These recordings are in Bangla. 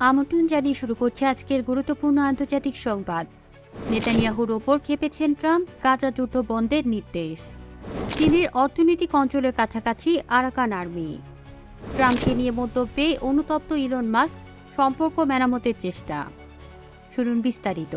আমন্ত্রণ জানিয়ে শুরু করছে আজকের গুরুত্বপূর্ণ আন্তর্জাতিক সংবাদ। নেতানিয়াহুর ওপর খেপেছেন ট্রাম্প, গাজা যুদ্ধ বন্ধের নির্দেশ। চীনের অর্থনৈতিক অঞ্চলের কাছাকাছি আরাকান আর্মি। ট্রাম্পকে নিয়ে মন্তব্যে অনুতপ্ত ইলন মাস্ক, সম্পর্ক মেরামতের চেষ্টা। শুনুন বিস্তারিত।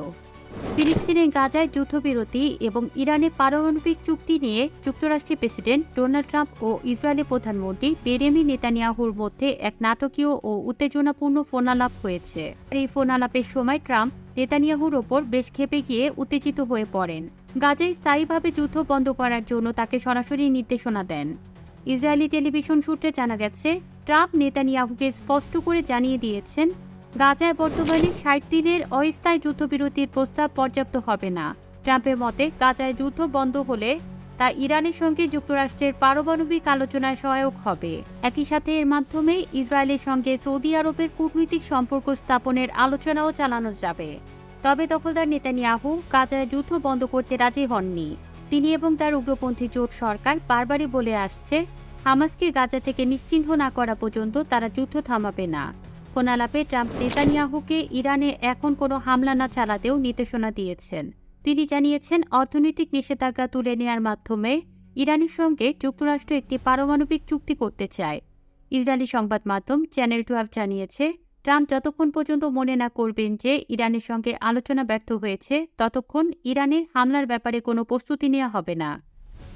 ফিলিস্তিনের গাজায় যুদ্ধবিরতি এবং ইরানে পারমাণবিক চুক্তি নিয়ে যুক্তরাষ্ট্রের প্রেসিডেন্ট ডোনাল্ড ট্রাম্প ও ইসরায়েলের প্রধানমন্ত্রী বেরেমি নেতানিয়াহুর মধ্যে এক নাটকীয় ও উত্তেজনাপূর্ণ ফোনালাপ হয়েছে। এই ফোনালাপের সময় ট্রাম্প নেতানিয়াহুর ওপর বেশ ক্ষেপে গিয়ে উত্তেজিত হয়ে পড়েন। গাজায় স্থায়ীভাবে যুদ্ধ বন্ধ করার জন্য তাকে সরাসরি নির্দেশনা দেন। ইসরায়েলি টেলিভিশন সূত্রে জানা গেছে, ট্রাম্প নেতানিয়াহুকে স্পষ্ট করে জানিয়ে দিয়েছেন গাজায় বর্তমানে ষাট দিনের অস্থায়ী যুদ্ধবিরতির প্রস্তাব পর্যাপ্ত হবে না। ট্রাম্পের মতে, গাজায় যুদ্ধ বন্ধ হলে তা ইরানের সঙ্গে যুক্তরাষ্ট্রের পারমাণবিক আলোচনায় সহায়ক হবে। একই সাথে এর মাধ্যমে ইসরায়েলের সঙ্গে সৌদি আরবের কূটনৈতিক সম্পর্ক স্থাপনের আলোচনাও চালানো যাবে। তবে দখলদার নেতানিয়াহু গাজায় যুদ্ধ বন্ধ করতে রাজি হননি। তিনি এবং তার উগ্রপন্থী জোট সরকার বারবারই বলে আসছে, হামাসকে গাজা থেকে নিশ্চিহ্ন না করা পর্যন্ত তারা যুদ্ধ থামাবে না। ফোনালাপে ট্রাম্প নেতানিয়াহুকে ইরানে এখন কোনো হামলা না চালাতেও নির্দেশনা দিয়েছেন। তিনি জানিয়েছেন, অর্থনৈতিক নিষেধাজ্ঞা তুলে নেওয়ার মাধ্যমে ইরানের সঙ্গে যুক্তরাষ্ট্র একটি পারমাণবিক চুক্তি করতে চায়। ইসরায়েলি সংবাদ মাধ্যম চ্যানেল টুয়েলভ জানিয়েছে, ট্রাম্প যতক্ষণ পর্যন্ত মনে না করবেন যে ইরানের সঙ্গে আলোচনা ব্যর্থ হয়েছে, ততক্ষণ ইরানে হামলার ব্যাপারে কোনো প্রস্তুতি নেওয়া হবে না।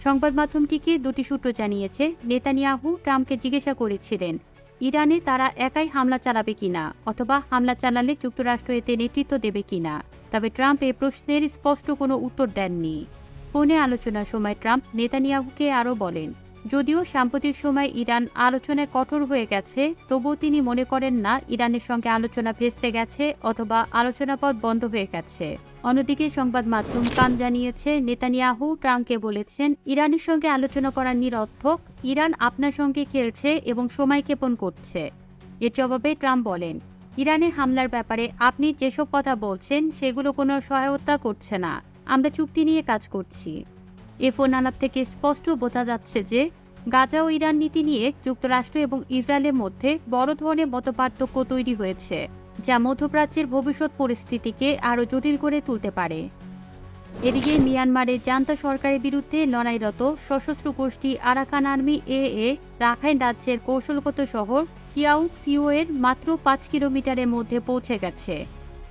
সংবাদ মাধ্যমটিকে দুটি সূত্র জানিয়েছে, নেতানিয়াহু ট্রাম্পকে জিজ্ঞাসা করেছিলেন ইরানে তারা একাই হামলা চালাবে কিনা অথবা হামলা চালালে যুক্তরাষ্ট্র এতে নেতৃত্ব দেবে কিনা? তবে ট্রাম্প এ প্রশ্নের স্পষ্ট কোনো উত্তর দেননি। ফোনে আলোচনার সময় ট্রাম্প নেতানিয়াহুকে আরও বলেন যদিও সাম্প্রতিক সময় ইরান আলোচনায় কঠোর হয়ে গেছে, তবুও তিনি মনে করেন না ইরানের সঙ্গে আলোচনা ভেস্তে গেছে অথবা আলোচনা পথ বন্ধ হয়ে গেছে। অন্যদিকে সংবাদ মাধ্যম কান জানিয়েছে, নেতানিয়াহু ট্রাম্পকে বলেছেন, ইরানের সঙ্গে আলোচনা করা নিরর্থক। ইরান আপনার সঙ্গে খেলছে এবং সময় ক্ষেপণ করছে। এর জবাবে ট্রাম্প বলেন, ইরানে হামলার ব্যাপারে আপনি যেসব কথা বলছেন সেগুলো কোনো সহায়তা করছে না। আমরা চুক্তি নিয়ে কাজ করছি। এ ফোন আলাপ থেকে স্পষ্ট বোঝা যাচ্ছে যে গাজা ও ইরান নীতি নিয়ে যুক্তরাষ্ট্র এবং ইসরায়েলের মধ্যে বড় ধরনের মতপার্থক্য তৈরি হয়েছে, যা মধ্যপ্রাচ্যের ভবিষ্যৎ পরিস্থিতিকে আরও জটিল করে তুলতে পারে। এদিকে মিয়ানমারের জান্তা সরকারের বিরুদ্ধে লড়াইরত সশস্ত্র গোষ্ঠী Arakan army A A Rakhine রাজ্যের কৌশলগত শহর কিয়াউক ফিউয়ের মাত্র পাঁচ কিলোমিটারের মধ্যে পৌঁছে গেছে।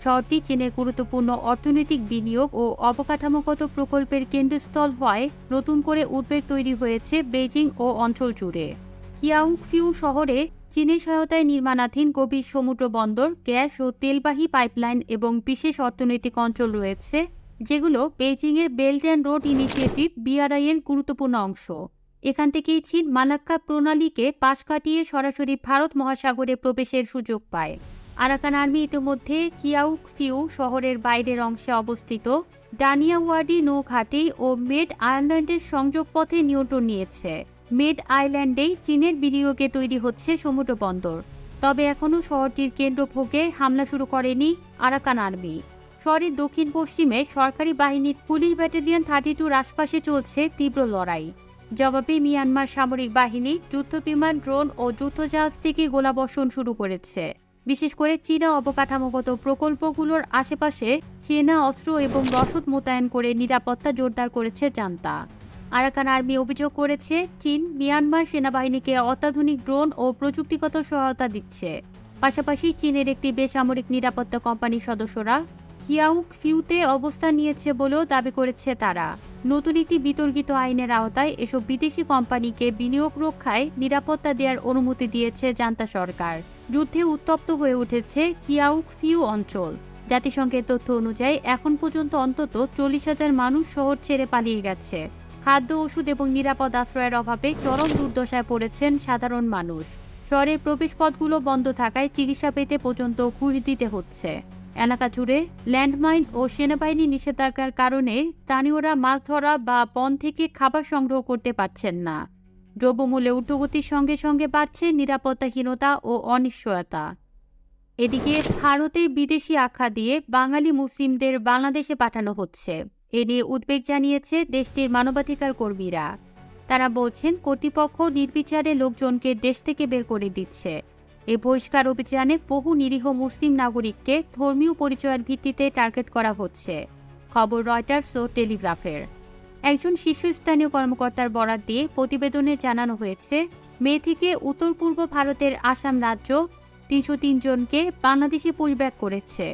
শহরটি চীনের গুরুত্বপূর্ণ অর্থনৈতিক বিনিয়োগ ও অবকাঠামোগত প্রকল্পের কেন্দ্রস্থল হওয়ায় নতুন করে উদ্বেগ তৈরি হয়েছে বেজিং ও অঞ্চল জুড়ে। কিয়াউক ফিউ শহরে চীনের সহায়তায় নির্মাণাধীন গভীর সমুদ্র বন্দর, গ্যাস ও তেলবাহী পাইপলাইন এবং বিশেষ অর্থনৈতিক অঞ্চল রয়েছে, যেগুলো বেইজিংয়ের belt and road initiative BRI এর গুরুত্বপূর্ণ অংশ। এখান থেকেই চীন মালাক্কা প্রণালীকে পাশ কাটিয়ে সরাসরি ভারত মহাসাগরে প্রবেশের সুযোগ পায়। আরাকান আর্মি ইতিমধ্যে কিয়াউক ফিউ শহরের বাইরের অংশে অবস্থিত। ডানিয়াওয়াডি নৌঘাটি ও মেড আয়ারল্যান্ডের সংযোগ পথে নিয়ন্ত্রণ নিয়েছে। মেড আইল্যান্ডেই চীনের বিনিয়োগে তৈরি হচ্ছে সমুদ্র বন্দর। তবে এখনও শহরটির কেন্দ্রভোগে হামলা শুরু করেনি আরাকান আর্মি। শহরের দক্ষিণ পশ্চিমে সরকারি বাহিনীর পুলিশ ব্যাটালিয়ন থার্টি টুর আশপাশে চলছে তীব্র লড়াই। জবাবে মিয়ানমার সামরিক বাহিনী যুদ্ধবিমান, ড্রোন ও যুদ্ধজাহাজ থেকে গোলাবর্ষণ শুরু করেছে। বিশেষ করে চীনা অবকাঠামোগত প্রকল্পগুলোর আশেপাশে সেনা, অস্ত্র এবং রসদ মোতায়েন করে নিরাপত্তা জোরদার করেছে জান্তা। আরাকান আর্মি অভিযোগ করেছে, চীন মিয়ানমার সেনাবাহিনীকে অত্যাধুনিক ড্রোন ও প্রযুক্তিগত সহায়তা দিচ্ছে। পাশাপাশি চীনের একটি বেসামরিক নিরাপত্তা কোম্পানির সদস্যরা কিয়াউক ফিউতে অবস্থান নিয়েছে বলেও দাবি করেছে তারা। নতুন একটি বিতর্কিত আইনের আওতায় এসব বিদেশি কোম্পানিকে বিনিয়োগ রক্ষায় নিরাপত্তা দেওয়ার অনুমতি দিয়েছে জান্তা সরকার। যুদ্ধে উত্তপ্ত হয়ে উঠেছে কিয়াউক ফিউ অঞ্চল। জাতিসংঘের তথ্য অনুযায়ী এখন পর্যন্ত অন্তত চল্লিশ হাজার মানুষ শহর ছেড়ে পালিয়ে গেছে। খাদ্য, ওষুধ এবং নিরাপদ আশ্রয়ের অভাবে চরম দুর্দশায় পড়েছেন সাধারণ মানুষ। শহরের প্রবেশপথগুলো বন্ধ থাকায় চিকিৎসা পেতে পর্যন্ত ঘুষ দিতে হচ্ছে। এলাকা জুড়ে ল্যান্ডমাইন ও সেনাবাহিনী নিষেধাজ্ঞার কারণে স্থানীয়রা মাছ ধরা বা বন থেকে খাবার সংগ্রহ করতে পারছেন না। দ্রব্যমূল্যে ঊর্ধ্বগতির সঙ্গে সঙ্গে বাড়ছে নিরাপত্তাহীনতা ও অনিশ্চয়তা। এদিকে ভারতে বিদেশি আখ্যা দিয়ে বাঙালি মুসলিমদের বাংলাদেশে পাঠানো হচ্ছে। এ নিয়ে উদ্বেগ জানিয়েছে দেশটির মানবাধিকার কর্মীরা। তারা বলছেন, কর্তৃপক্ষ নির্বিচারে লোকজনকে দেশ থেকে বের করে দিচ্ছে। এই বহিষ্কার অভিযানে বহু নিরীহ মুসলিম নাগরিককে ধর্মীয় পরিচয়ের ভিত্তিতে টার্গেট করা হচ্ছে। খবর রয়টার্স ও টেলিগ্রাফের। একজন শীর্ষস্থানীয় কর্মকর্তার বরাত দিয়ে প্রতিবেদনে জানানো হয়েছে মে থেকে উত্তর পূর্ব ভারতের আসাম রাজ্য তিনশো জনকে বাংলাদেশে পুশব্যাক করেছে।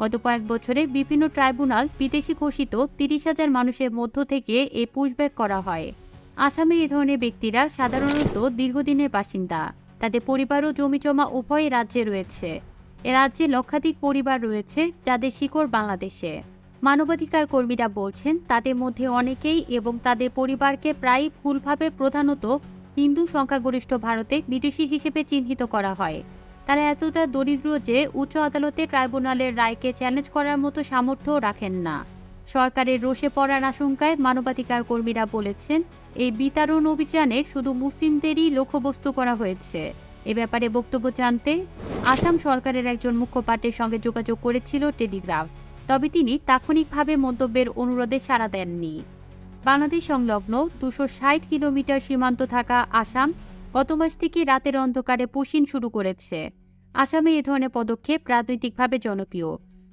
গত কয়েক বছরে বিভিন্ন ট্রাইব্যুনাল বিদেশি ঘোষিত তিরিশ হাজার মানুষের মধ্য থেকে এই পুশব্যাক করা হয়। আসামে এ ধরনের ব্যক্তিরা সাধারণত দীর্ঘদিনের বাসিন্দা। তাদের পরিবার ও জমিজমা উভয় রাজ্যে রয়েছে। এ রাজ্যে লক্ষাধিক পরিবার রয়েছে যাদের শিকড় বাংলাদেশে। মানবাধিকার কর্মীরা বলছেন, তাদের মধ্যে অনেকেই এবং তাদের পরিবারকে প্রায় ভুলভাবে প্রধানত হিন্দু সংখ্যাগরিষ্ঠ ভারতে বিদেশি হিসেবে চিহ্নিত করা হয়। তারা এতটা দরিদ্র যে উচ্চ আদালতে ট্রাইব্যুনালের রায়কে চ্যালেঞ্জ করার মতো সামর্থ্য রাখেন না। সরকারের রোষে পড়ার আশঙ্কায় মানবাধিকার কর্মীরা বলেছেন, এই বিতরণ অভিযানে শুধু মুসলিমদেরই লক্ষ্যবস্তু করা হয়েছে। এ ব্যাপারে বক্তব্য জানতে আসাম সরকারের একজন মুখপাত্রের সঙ্গে যোগাযোগ করেছিল টেলিগ্রাফ। তবে তিনি তাৎক্ষণিকভাবে মন্তব্যের অনুরোধে সাড়া দেননি। বাংলাদেশ সংলগ্ন দুশো ষাট কিলোমিটার সীমান্ত থাকা আসাম গত মাস থেকে রাতের অন্ধকারে পুশিন শুরু করেছে। আসামে এ ধরনের পদক্ষেপ রাজনৈতিকভাবে জনপ্রিয়।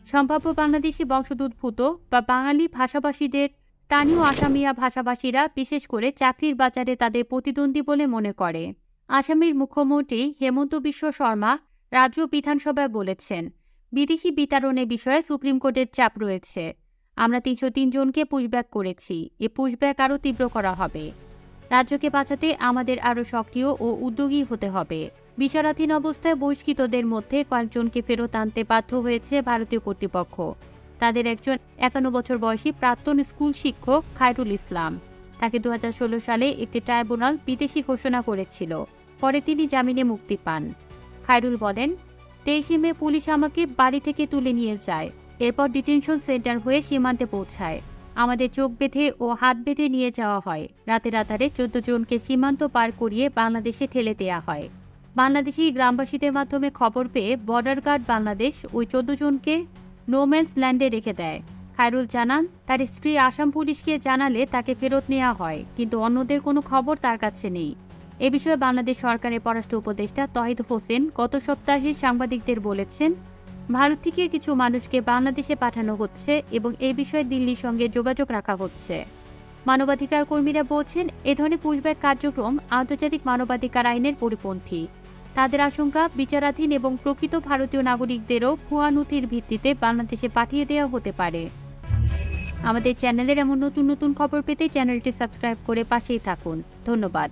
সম্ভাব্য বাংলাদেশি বংশোদ্ভূত বা বাঙালি ভাষাভাষীদের, স্থানীয় আসামিয়া ভাষাভাষীরা বিশেষ করে চাকরির বাজারে তাদের প্রতিদ্বন্দ্বী বলে মনে করে। আসামের মুখ্যমন্ত্রী হেমন্ত বিশ্ব শর্মা রাজ্য বিধানসভায় বলেছেন, বিদেশি বিতরণের বিষয়ে সুপ্রিম কোর্টের চাপ রয়েছে। আমরা তিনশো জনকে পুশব্যাক করেছি, এ পুশব্যাক আরও তীব্র করা হবে। রাজ্যকে বাঁচাতে আমাদের আরও সক্রিয় ও উদ্যোগী হতে হবে। বিচারাধীন অবস্থায় বহিষ্কৃতদের মধ্যে কয়েকজনকে ফেরত আনতে বাধ্য হয়েছে ভারতীয় কর্তৃপক্ষ। তাদের একজন একান্ন বছর বয়সী প্রাক্তন স্কুল শিক্ষক খায়রুল ইসলাম। তাকে দু হাজার ষোলো সালে একটি ট্রাইব্যুনাল বিদেশি ঘোষণা করেছিল। পরে তিনি জামিনে মুক্তি পান। খায়রুল বলেন, তেইশে মে পুলিশ আমাকে বাড়ি থেকে তুলে নিয়ে যায়। এরপর ডিটেনশন সেন্টার হয়ে সীমান্তে পৌঁছায়। আমাদের চোখ বেঁধে ও হাত বেঁধে নিয়ে যাওয়া হয়। রাতের আধারে চোদ্দ জনকে সীমান্ত পার করিয়ে বাংলাদেশে ঠেলে দেওয়া হয়। বাংলাদেশি গ্রামবাসীদের মাধ্যমে খবর পেয়ে বর্ডার গার্ড বাংলাদেশ ওই চোদ্দ জনকে নোম্যান্স ল্যান্ডে রেখে দেয়। খায়রুল জানান, তার স্ত্রী আসাম পুলিশকে জানালে তাকে ফেরত নেওয়া হয়, কিন্তু অন্যদের কোনো খবর তার কাছে নেই। এ বিষয়ে বাংলাদেশ সরকারের পররাষ্ট্র উপদেষ্টা তহিদ হোসেন গত সপ্তাহে সাংবাদিকদের বলেছেন, ভারত থেকে কিছু মানুষকে বাংলাদেশে পাঠানো হচ্ছে এবং এ বিষয়ে দিল্লির সঙ্গে যোগাযোগ রাখা হচ্ছে। মানবাধিকার কর্মীরা বলছেন, এ ধরনের পুশব্যাক কার্যক্রম আন্তর্জাতিক মানবাধিকার আইনের পরিপন্থী। তাদের আশঙ্কা, বিচারাধীন এবং প্রকৃত ভারতীয় নাগরিকদেরও ভুয়া নথির ভিত্তিতে বাংলাদেশে পাঠিয়ে দেওয়া হতে পারে। আমাদের চ্যানেলের এমন নতুন নতুন খবর পেতে চ্যানেলটি সাবস্ক্রাইব করে পাশেই থাকুন। ধন্যবাদ।